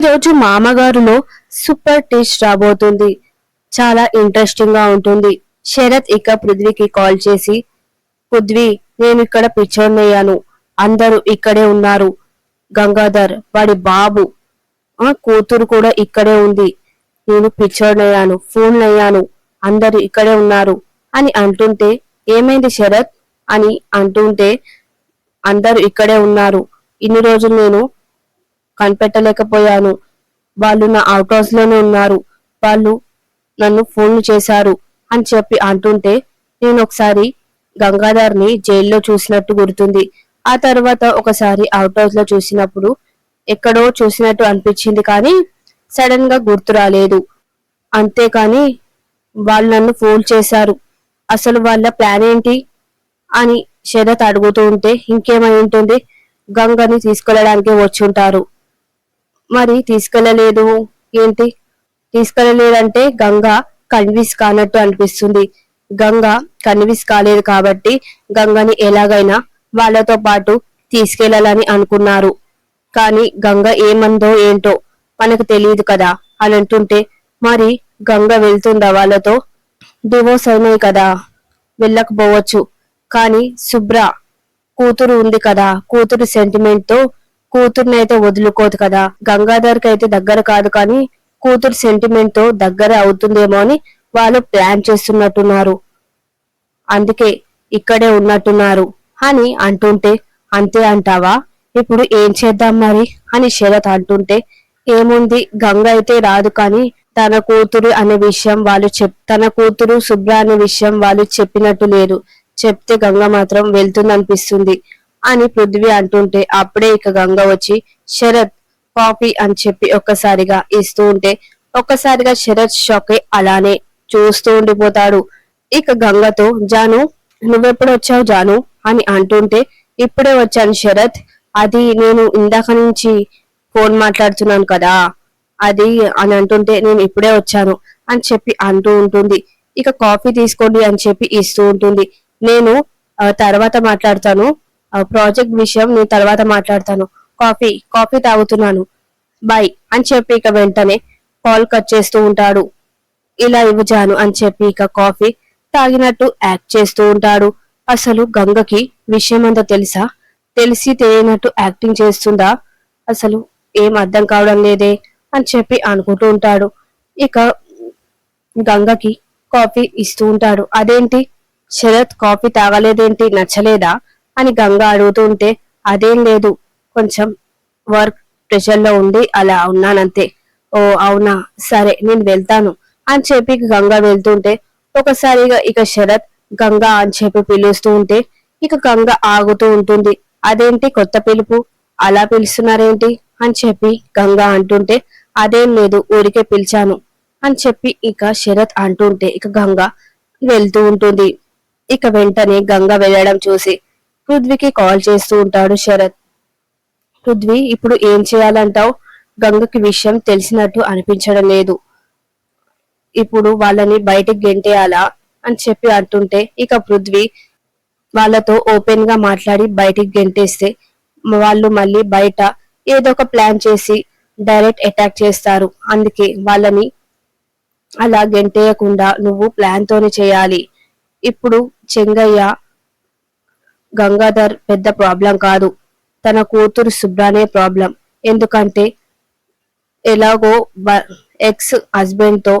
రోజు మామగారులో super taste రాబోతుంది. చాలా ఇంట్రెస్టింగ్గా ఉంటుంది. శరత్ ఇక పృథ్వీకి కాల్ చేసి పృథ్వీ నేను ఇక్కడ పిచ్చోన్నయ్యాను అందరూ ఇక్కడే ఉన్నారు. గంగాధర్ వాడి బాబు ఆ కూతురు కూడా ఇక్కడే ఉంది. నేను పిచ్చోడ్నయ్యాను ఫోన్ అయ్యాను అందరూ ఇక్కడే ఉన్నారు. అని అంటుంటే ఏమైంది శరత్? అని అంటుంటే అందరూ ఇక్కడే ఉన్నారు. ఇన్ని రోజులు నేను కనిపెట్టలేకపోయాను. వాళ్ళు నా అవుట్ హౌస్లోనే ఉన్నారు. వాళ్ళు నన్ను ఫోన్ చేశారు అని చెప్పి అంటుంటే నేను ఒకసారి గంగాధర్ని జైల్లో చూసినట్టు గుర్తుంది. ఆ తర్వాత ఒకసారి అవుట్ హౌస్లో చూసినప్పుడు ఎక్కడో చూసినట్టు అనిపించింది కానీ సడన్గా గుర్తు రాలేదు. అంతేకాని వాళ్ళు నన్ను ఫోన్ చేశారు. అసలు వాళ్ళ ప్లాన్ ఏంటి అని శరత్ అడుగుతూ ఉంటే ఇంకేమై ఉంటుంది? గంగని తీసుకెళ్ళడానికి వచ్చి ఉంటారు. మరి తీసుకెళ్ళలేదు. ఏంటి? తీసుకెళ్ళలేదంటే గంగ కన్విన్స్ కానట్టు అనిపిస్తుంది. గంగ కన్విన్స్ కాలేదు కాబట్టి గంగని ఎలాగైనా వాళ్ళతో పాటు తీసుకెళ్ళాలని అనుకున్నారు. కానీ గంగ ఏమందో ఏంటో మనకు తెలియదు కదా అని అంటుంటే మరి గంగ వెళ్తుందా వాళ్ళతో? డివోర్స్ అయినాయి కదా వెళ్ళకపోవచ్చు. కానీ శుభ్ర కూతురు ఉంది కదా కూతురు సెంటిమెంట్ కూతుర్నైతే అయితే వదులుకోదు కదా. గంగాధర్కి అయితే దగ్గర కాదు కానీ కూతురు సెంటిమెంట్తో దగ్గర అవుతుందేమో అని వాళ్ళు ప్లాన్ చేస్తున్నట్టున్నారు. అందుకే ఇక్కడే ఉన్నట్టున్నారు అని అంటుంటే అంతే అంటావా? ఇప్పుడు ఏం చేద్దాం మరి? అని శరత్ అంటుంటే ఏముంది? గంగ అయితే రాదు కానీ తన కూతురు అనే విషయం వాళ్ళు చెప్ తన కూతురు శుభ్ర అనే విషయం వాళ్ళు చెప్పినట్టు లేదు. చెప్తే గంగ మాత్రం వెళ్తుందనిపిస్తుంది. అని పృథ్వీ అంటుంటే అప్పుడే ఇక గంగ వచ్చి శరత్ కాఫీ అని చెప్పి ఒక్కసారిగా ఇస్తూ ఉంటే ఒక్కసారిగా శరత్ షాక్ అలానే చూస్తూ ఉండిపోతాడు. ఇక గంగతో జాను నువ్వెప్పుడు వచ్చావు జాను అని అంటుంటే ఇప్పుడే వచ్చాను శరత్. అది నేను ఇందాక నుంచి ఫోన్ మాట్లాడుతున్నాను కదా. అది అని అంటుంటే నేను ఇప్పుడే వచ్చాను అని చెప్పి అంటూ ఉంటుంది. ఇక కాఫీ తీసుకోండి అని చెప్పి ఇస్తూ ఉంటుంది. నేను తర్వాత మాట్లాడతాను. ప్రాజెక్ట్ విషయం నేను తర్వాత మాట్లాడతాను. కాఫీ కాఫీ తాగుతున్నాను. బాయ్ అని చెప్పి ఇక వెంటనే కాల్ కట్ చేస్తూ ఉంటాడు. ఇలా ఇవ్వజాను అని చెప్పి ఇక కాఫీ తాగినట్టు యాక్ట్ చేస్తూ ఉంటాడు. అసలు గంగకి విషయం అంతా తెలుసా? తెలిసి తెలియనట్టు యాక్టింగ్ చేస్తుందా? అసలు ఏం అర్థం కావడం లేదే అని చెప్పి అనుకుంటూ ఉంటాడు. ఇక గంగకి కాఫీ ఇస్తూ ఉంటాడు. అదేంటి? శరత్ కాఫీ తాగలేదేంటి? నచ్చలేదా? అని గంగ అడుగుతూ ఉంటే అదేం లేదు కొంచెం వర్క్ ప్రెషర్లో ఉండి అలా ఉన్నానంతే. ఓ అవునా? సరే నేను వెళ్తాను. అని చెప్పి గంగ వెళ్తుంటే ఒకసారిగా ఇక శరత్ గంగ అని చెప్పి పిలుస్తూ ఉంటే ఇక గంగ ఆగుతూ ఉంటుంది. అదేంటి కొత్త పిలుపు? అలా పిలుస్తున్నారేంటి? అని చెప్పి గంగ అంటుంటే అదేం లేదు ఊరికే పిలిచాను. అని చెప్పి ఇక శరత్ అంటుంటే ఇక గంగ వెళ్తూ ఉంటుంది. ఇక వెంటనే గంగ వెళ్ళడం చూసి పృథ్వీకి కాల్ చేస్తూ ఉంటాడు శరత్. పృథ్వీ ఇప్పుడు ఏం చేయాలంటావు? గంగకి విషయం తెలిసినట్టు అనిపించడం లేదు. ఇప్పుడు వాళ్ళని బయటికి గెంటేయాలా? అని చెప్పి అంటుంటే ఇక పృథ్వీ వాళ్ళతో ఓపెన్గా మాట్లాడి బయటికి గెంటేస్తే వాళ్ళు మళ్ళీ బయట ఏదో ఒక ప్లాన్ చేసి డైరెక్ట్ అటాక్ చేస్తారు. అందుకే వాళ్ళని అలా గెంటేయకుండా నువ్వు ప్లాన్ తోనే చేయాలి. ఇప్పుడు చెంగయ్య గంగాధర్ పెద్ద ప్రాబ్లం కాదు. తన కూతురు శుభ్రానే ప్రాబ్లం. ఎందుకంటే ఎలాగో ఎక్స్ హస్బెండ్తో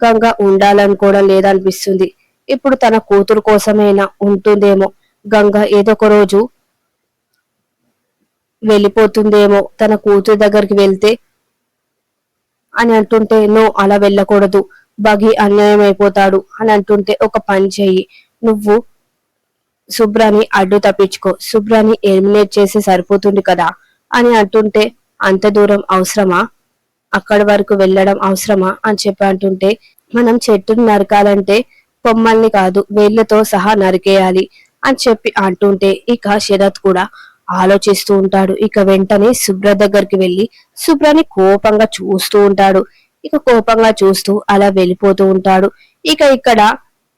గంగ ఉండాలనుకోవడం లేదనిపిస్తుంది. ఇప్పుడు తన కూతురు కోసమైనా ఉంటుందేమో. గంగ ఏదో ఒక రోజు వెళ్ళిపోతుందేమో. తన కూతురు దగ్గరికి వెళ్తే అని అంటుంటే నో అలా వెళ్ళకూడదు. బగి అన్యాయం అయిపోతాడు అని అంటుంటే ఒక పని చెయ్యి. నువ్వు శుభ్రాని అడ్డు తప్పించుకో శుభ్రాని ఎలిమినేట్ చేసి సరిపోతుంది కదా? అని అంటుంటే అంత దూరం అవసరమా? అక్కడి వరకు వెళ్ళడం అవసరమా? అని చెప్పి అంటుంటే మనం చెట్టును నరకాలంటే కొమ్మల్ని కాదు వేళ్ళతో సహా నరికేయాలి అని చెప్పి అంటుంటే ఇక శరత్ కూడా ఆలోచిస్తూ ఉంటాడు. ఇక వెంటనే శుభ్ర దగ్గరికి వెళ్ళి శుభ్రని కోపంగా చూస్తూ ఉంటాడు. ఇక కోపంగా చూస్తూ అలా వెళ్ళిపోతూ ఉంటాడు. ఇక ఇక్కడ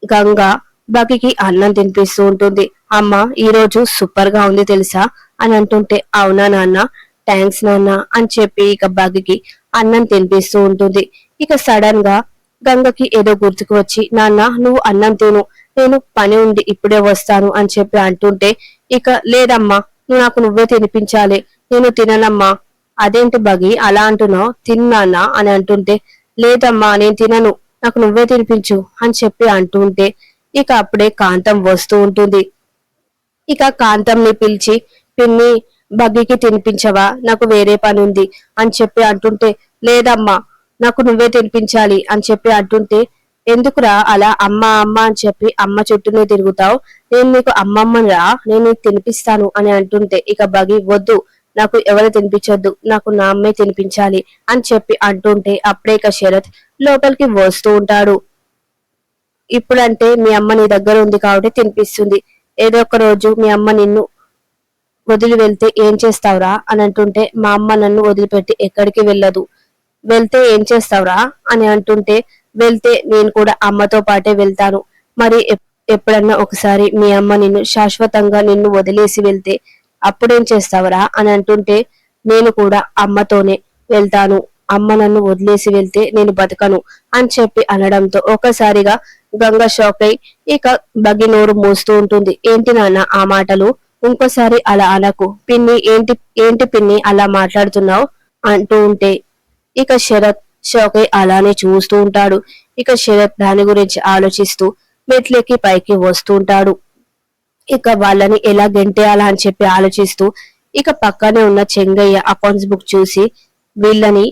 గంగా బగికి అన్నం తినిపిస్తూ ఉంటుంది. అమ్మ ఈరోజు సూపర్గా ఉంది తెలుసా? అని అంటుంటే అవునా నాన్న? థ్యాంక్స్ నాన్న అని చెప్పి ఇక బగ్గికి అన్నం తినిపిస్తూ ఉంటుంది. ఇక సడన్గా గంగకి ఏదో గుర్తుకు వచ్చి నాన్న నువ్వు అన్నం తిను. నేను పని ఉంది ఇప్పుడే వస్తాను అని చెప్పి అంటుంటే ఇక లేదమ్మా నాకు నువ్వే తినిపించాలి. నేను తిననమ్మా. అదేంటి బగి అలా అంటున్నావు? తిన్నానా అని అంటుంటే లేదమ్మా నేను తినను. నాకు నువ్వే తినిపించు అని చెప్పి అంటుంటే ఇక అప్పుడే కాంతం వస్తూ ఉంటుంది. ఇక కాంతంని పిలిచి పిన్ని బగ్గికి తినిపించవా? నాకు వేరే పని ఉంది అని చెప్పి అంటుంటే లేదమ్మా నాకు నువ్వే తినిపించాలి అని చెప్పి అంటుంటే ఎందుకురా అలా అమ్మ అమ్మ అని చెప్పి అమ్మ చుట్టూనే తిరుగుతావు. నేను నీకు అమ్మమ్మని రా నేను నీకు తినిపిస్తాను అని అంటుంటే ఇక బగి వద్దు నాకు ఎవరు తినిపించొద్దు నాకు నా అమ్మే తినిపించాలి అని చెప్పి అంటుంటే అప్పుడే ఇక శరత్ లోపలికి వస్తూ ఉంటాడు. ఇప్పుడంటే మీ అమ్మ నీ దగ్గర ఉంది కాబట్టి తినిపిస్తుంది. ఏదో ఒక రోజు మీ అమ్మ నిన్ను వదిలి వెళ్తే ఏం చేస్తావురా అని అంటుంటే మా అమ్మ నన్ను వదిలిపెట్టి ఎక్కడికి వెళ్ళదు. వెళ్తే ఏం చేస్తావురా అని అంటుంటే వెళ్తే నేను కూడా అమ్మతో పాటే వెళ్తాను. మరి ఎప్- ఎప్పుడన్నా ఒకసారి మీ అమ్మ నిన్ను శాశ్వతంగా నిన్ను వదిలేసి వెళ్తే అప్పుడేం చేస్తావురా అని అంటుంటే నేను కూడా అమ్మతోనే వెళ్తాను. అమ్మ నన్ను వదిలేసి వెళ్తే నేను బతకను అని చెప్పి అనడంతో ఒకసారిగా గంగ షాక్ అయి ఇక బగ్గి నోరు మోస్తూ ఉంటుంది. ఏంటి నాన్న ఆ మాటలు? ఇంకోసారి అలా అనకు. పిన్ని ఏంటి ఏంటి పిన్ని అలా మాట్లాడుతున్నావు? అంటూ ఉంటే ఇక శరత్ షాక్ అయి అలానే చూస్తూ ఉంటాడు. ఇక శరత్ దాని గురించి ఆలోచిస్తూ మెట్లెక్కి పైకి వస్తూ ఉంటాడు. ఇక వాళ్ళని ఎలా గెంటేయాలా అని చెప్పి ఆలోచిస్తూ ఇక పక్కనే ఉన్న చెంగయ్య అకౌంట్స్ బుక్ చూసి వీళ్ళని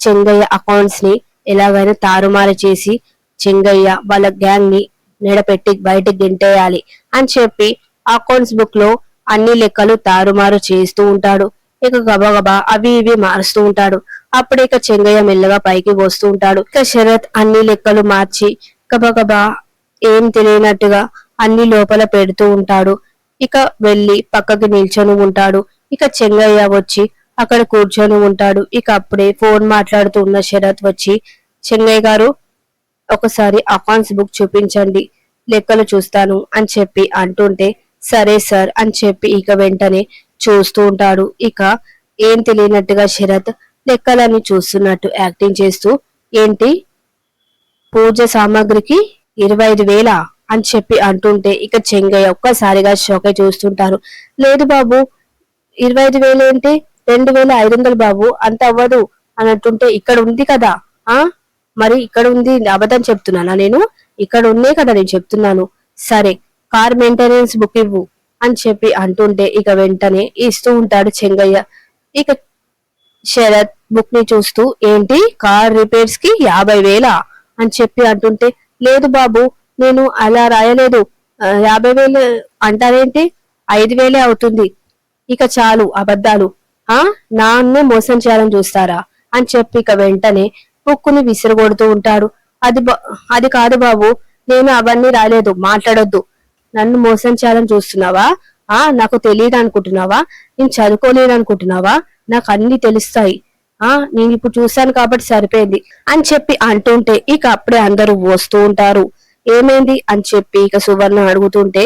చెంగయ్య అకౌంట్స్ని ఎలాగైనా తారుమారు చేసి చెంగయ్య వాళ్ళ గ్యాంగ్ని నిడపెట్టి బయటకు గెంటేయాలి అని చెప్పి అకౌంట్స్ బుక్లో అన్ని లెక్కలు తారుమారు చేస్తూ ఉంటాడు. ఇక గబగబా అవి ఇవి మారుస్తూ ఉంటాడు. అప్పుడు ఇక చెంగయ్య మెల్లగా పైకి వస్తూ ఉంటాడు. ఇక శరత్ అన్ని లెక్కలు మార్చి గబగబా ఏం తెలియనట్టుగా అన్ని లోపల పెడుతూ ఉంటాడు. ఇక వెళ్ళి పక్కకి నిల్చొని ఉంటాడు. ఇక చెంగయ్య వచ్చి అక్కడ కూర్చొని ఉంటాడు. ఇక అప్పుడే ఫోన్ మాట్లాడుతూ ఉన్న శరత్ వచ్చి చెంగయ్య గారు ఒకసారి అకౌంట్స్ బుక్ చూపించండి లెక్కలు చూస్తాను అని చెప్పి అంటుంటే సరే సార్ అని చెప్పి ఇక వెంటనే చూస్తూ ఉంటాడు. ఇక ఏం తెలియనట్టుగా శరత్ లెక్కలన్నీ చూస్తున్నట్టు యాక్టింగ్ చేస్తూ ఏంటి? పూజ సామాగ్రికి ఇరవై ఐదు వేల? అని చెప్పి అంటుంటే ఇక చెంగయ్య ఒక్కసారిగా షోకే చూస్తుంటారు. లేదు బాబు ఇరవై ఐదు వేలు ఏంటి రెండు వేల ఐదు వందలు బాబు అంత అవ్వదు అని అంటుంటే ఇక్కడ ఉంది కదా ఆ? మరి ఇక్కడ ఉంది అబద్ధం చెప్తున్నానా నేను? ఇక్కడ ఉన్నే కదా నేను చెప్తున్నాను. సరే కార్ మెయింటెనెన్స్ బుక్ ఇవ్వు అని చెప్పి అంటుంటే ఇక వెంటనే ఇస్తూ ఉంటాడు చెంగయ్య. ఇక శరత్ బుక్ని చూస్తూ ఏంటి? కార్ రిపేర్స్కి యాభై వేలా? అని చెప్పి అంటుంటే లేదు బాబు నేను అలా రాయలేదు. యాభై వేలు అంటారేంటి? ఐదు వేలే అవుతుంది. ఇక చాలు అబద్ధాలు. ఆ? నాన్నే మోసం చేయాలని చూస్తారా? అని చెప్పి ఇక వెంటనే బుక్కుని విసిరగొడుతూ ఉంటాడు. అది బా- అది కాదు బాబు నేను అవన్నీ రాలేదు మాట్లాడొద్దు. నన్ను మోసం చేయాలని చూస్తున్నావా? ఆ నాకు తెలియదు అనుకుంటున్నావా నేను చదువుకోలేను అనుకుంటున్నావా నాకు అన్ని తెలుస్తాయి. ఆ నేను ఇప్పుడు చూశాను కాబట్టి సరిపోయింది అని చెప్పి అంటుంటే ఇక అప్పుడే అందరూ వస్తూ ఉంటారు. ఏమైంది అని చెప్పి ఇక సువర్ణ అడుగుతుంటే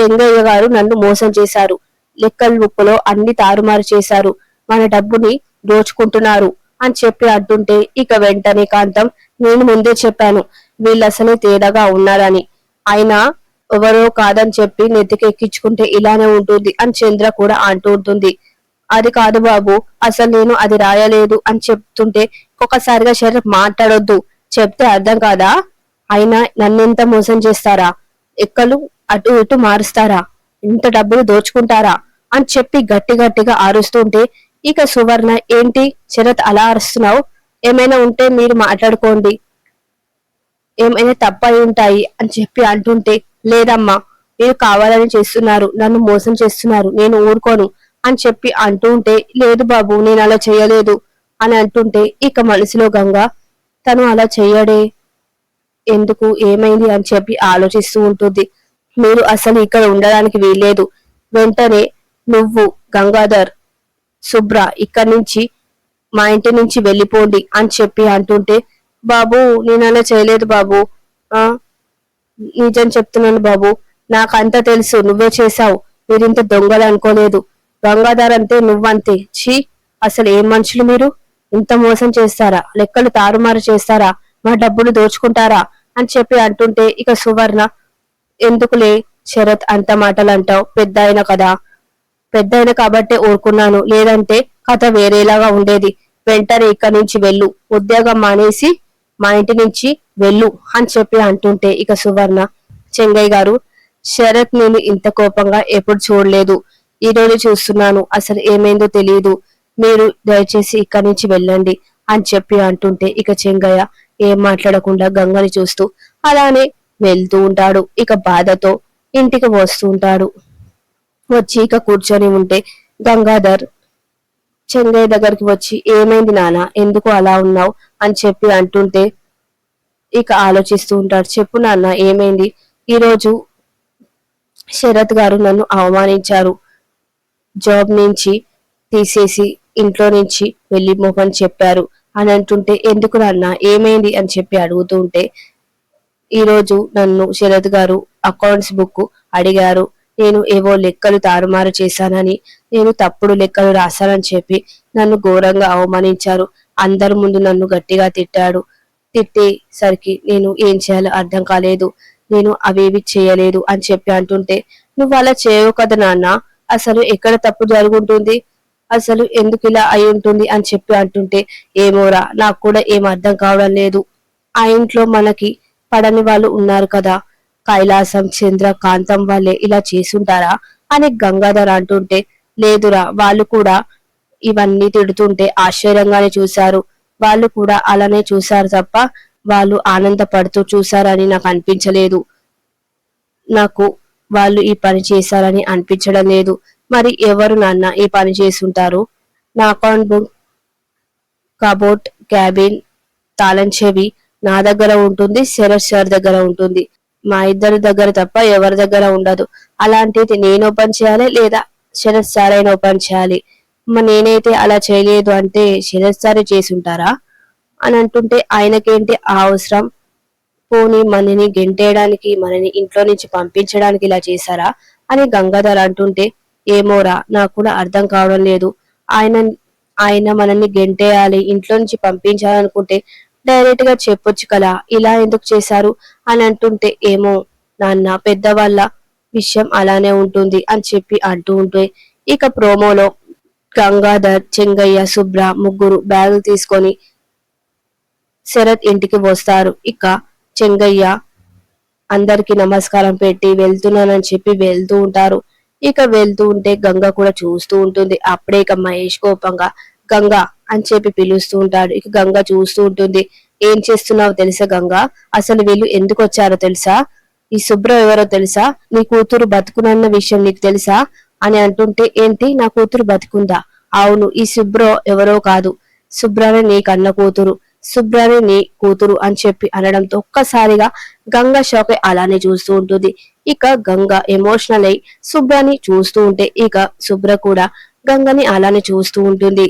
చెంగయ్య గారు నన్ను మోసం చేశారు. లెక్కల ముప్పులో అన్ని తారుమారు చేశారు. మన డబ్బుని దోచుకుంటున్నారు. అని చెప్పి అంటుంటే ఇక వెంటనే కాంతం నేను ముందే చెప్పాను వీళ్ళు తేడాగా ఉన్నారని. అయినా ఎవరో కాదని చెప్పి నెత్తికెక్కించుకుంటే ఇలానే ఉంటుంది అని చంద్ర కూడా అంటూ ఉంటుంది. అది కాదు బాబు అసలు నేను అది రాయలేదు అని చెప్తుంటే ఒక్కసారిగా శరత్ మాట్లాడొద్దు. చెప్తే అర్థం కాదా? అయినా నన్నెంత మోసం చేస్తారా? ఎక్కలు అటు ఇటు మారుస్తారా? ఇంత డబ్బులు దోచుకుంటారా? అని చెప్పి గట్టి గట్టిగా ఆరుస్తుంటే ఇక సువర్ణ ఏంటి? శరత్ అలా అరుస్తున్నావు? ఏమైనా ఉంటే మీరు మాట్లాడుకోండి. ఏమైనా తప్పై ఉంటాయి అని చెప్పి అంటుంటే లేదమ్మా మీరు కావాలని చేస్తున్నారు నన్ను మోసం చేస్తున్నారు నేను ఊరుకోను అని చెప్పి అంటూ ఉంటే లేదు బాబు నేను అలా చేయలేదు అని అంటుంటే ఇక మనసులో గంగ తను అలా చేయడే? ఎందుకు? ఏమైంది? అని చెప్పి ఆలోచిస్తూ ఉంటుంది. మీరు అసలు ఇక్కడ ఉండడానికి వీల్లేదు. వెంటనే నువ్వు గంగాధర్ శుభ్ర ఇక్కడి నుంచి మా ఇంటి నుంచి వెళ్ళిపోండి అని చెప్పి అంటుంటే బాబు నేను అలా చేయలేదు బాబు. ఆ నిజం చెప్తున్నాను బాబు. నాకంతా తెలుసు నువ్వే చేశావు. మీరింత దొంగలు అనుకోలేదు. గంగాధర్ అంతే నువ్వంతే. ఛీ అసలు ఏం మనుషులు మీరు? ఇంత మోసం చేస్తారా? లెక్కలు తారుమారు చేస్తారా? మా డబ్బులు దోచుకుంటారా? అని చెప్పి అంటుంటే ఇక సువర్ణ ఎందుకులే శరత్ అంత మాటలు అంటావు? పెద్ద అయిన కదా. పెద్దయిన కాబట్టే ఊరుకున్నాను. లేదంటే కథ వేరేలాగా ఉండేది. వెంటనే ఇక్కడి నుంచి వెళ్ళు. ఉద్యోగం మానేసి మా ఇంటి నుంచి వెళ్ళు అని చెప్పి అంటుంటే ఇక సువర్ణ చెంగయ్య గారు శరత్ నేను ఇంత కోపంగా ఎప్పుడు చూడలేదు. ఈ రోజు చూస్తున్నాను. అసలు ఏమైందో తెలియదు మీరు దయచేసి ఇక్కడి నుంచి వెళ్ళండి అని చెప్పి అంటుంటే ఇక చెంగయ్య ఏం మాట్లాడకుండా గంగని చూస్తూ అలానే వెళ్తూ ఉంటాడు. ఇక బాధతో ఇంటికి వస్తూ ఉంటాడు. వచ్చి ఇక కూర్చొని ఉంటే గంగాధర్ చెంగయ్య దగ్గరికి వచ్చి ఏమైంది నాన్న? ఎందుకు అలా ఉన్నావు? అని చెప్పి అంటుంటే ఇక ఆలోచిస్తూ ఉంటాడు. చెప్పు నాన్న ఏమైంది? ఈరోజు శరత్ గారు నన్ను అవమానించారు. జాబ్ నుంచి తీసేసి ఇంట్లో నుంచి వెళ్ళి మొహన్ చెప్పారు. అని అంటుంటే ఎందుకు నాన్న? ఏమైంది? అని చెప్పి అడుగుతూ ఉంటే ఈరోజు నన్ను శరత్ గారు అకౌంట్స్ బుక్ అడిగారు. నేను ఏవో లెక్కలు తారుమారు చేశానని నేను తప్పుడు లెక్కలు రాశానని చెప్పి నన్ను ఘోరంగా అవమానించారు. అందరి ముందు నన్ను గట్టిగా తిట్టాడు. తిట్టేసరికి నేను ఏం చేయాలో అర్థం కాలేదు. నేను అవేవి చేయలేదు అని చెప్పి అంటుంటే నువ్వు అలా చేయవు కదా నాన్న? అసలు ఎక్కడ తప్పు జరుగుంటుంది? అసలు ఎందుకు ఇలా అయి ఉంటుంది? అని చెప్పి అంటుంటే ఏమోరా నాకు కూడా ఏం అర్థం కావడం లేదు. ఆ ఇంట్లో మనకి పడని వాళ్ళు ఉన్నారు కదా. కైలాసం చంద్ర కాంతం వాళ్ళే ఇలా చేసుంటారా? అని గంగాధర్ అంటుంటే లేదురా వాళ్ళు కూడా ఇవన్నీ తిడుతుంటే ఆశ్చర్యంగానే చూశారు. వాళ్ళు కూడా అలానే చూశారు తప్ప వాళ్ళు ఆనందపడుతూ చూశారని నాకు అనిపించలేదు. నాకు వాళ్ళు ఈ పని చేశారని అనిపించడం లేదు. మరి ఎవరు నాన్న ఈ పని చేసుంటారు నా అకౌంట్ బుక్ కబోర్డ్ క్యాబిన్ తాళం చెవి నా దగ్గర ఉంటుంది శరత్ సార్ దగ్గర ఉంటుంది. మా ఇద్దరి దగ్గర తప్ప ఎవరి దగ్గర ఉండదు. అలాంటిది నేను ఓపెన్ చేయాలి లేదా శరత్ సార్ అయినా ఓపెన్ చేయాలి. మరి నేనైతే అలా చేయలేదు అంటే శరత్ సారే చేసి ఉంటారా అని అంటుంటే ఆయనకేంటి ఆ అవసరం? పోనీ మనని గెంటేయడానికి మనని ఇంట్లో నుంచి పంపించడానికి ఇలా చేశారా? అని గంగాధర్ అంటుంటే ఏమోరా నాకు కూడా అర్థం కావడం లేదు. ఆయన ఆయన మనల్ని గెంటేయాలి ఇంట్లో నుంచి పంపించాలనుకుంటే డైరెక్ట్గా చెప్పొచ్చు కదా ఇలా ఎందుకు చేశారు అని అంటుంటే ఏమో నాన్న పెద్దవాళ్ళ విషయం అలానే ఉంటుంది అని చెప్పి అంటూ ఉంటే ఇక ప్రోమోలో గంగాధర్ చెంగయ్య శుభ్ర ముగ్గురు బ్యాగులు తీసుకొని శరత్ ఇంటికి వస్తారు. ఇక చెంగయ్య అందరికి నమస్కారం పెట్టి వెళ్తున్నానని చెప్పి వెళ్తూ ఉంటారు. ఇక వెళ్తూ ఉంటే గంగ కూడా చూస్తూ ఉంటుంది. అప్పుడే ఇక మహేష్ కోపంగా గంగ అని చెప్పి పిలుస్తూ ఉంటాడు. ఇక గంగ చూస్తూ ఉంటుంది. ఏం చేస్తున్నావు తెలుసా గంగ? అసలు వీళ్ళు ఎందుకు వచ్చారో తెలుసా? ఈ శుభ్ర ఎవరో తెలుసా? నీ కూతురు బతుకునన్న విషయం నీకు తెలుసా? అని అంటుంటే ఏంటి? నా కూతురు బతుకుందా? అవును ఈ శుభ్రో ఎవరో కాదు. శుభ్రనే నీ కన్న కూతురు. శుభ్రనే నీ కూతురు అని చెప్పి అనడంతో ఒక్కసారిగా గంగ షాక్ అలానే చూస్తూ ఉంటుంది. ఇక గంగ ఎమోషనల్ అయి శుభ్రాని చూస్తూ ఉంటే ఇక శుభ్ర కూడా గంగని అలానే చూస్తూ ఉంటుంది.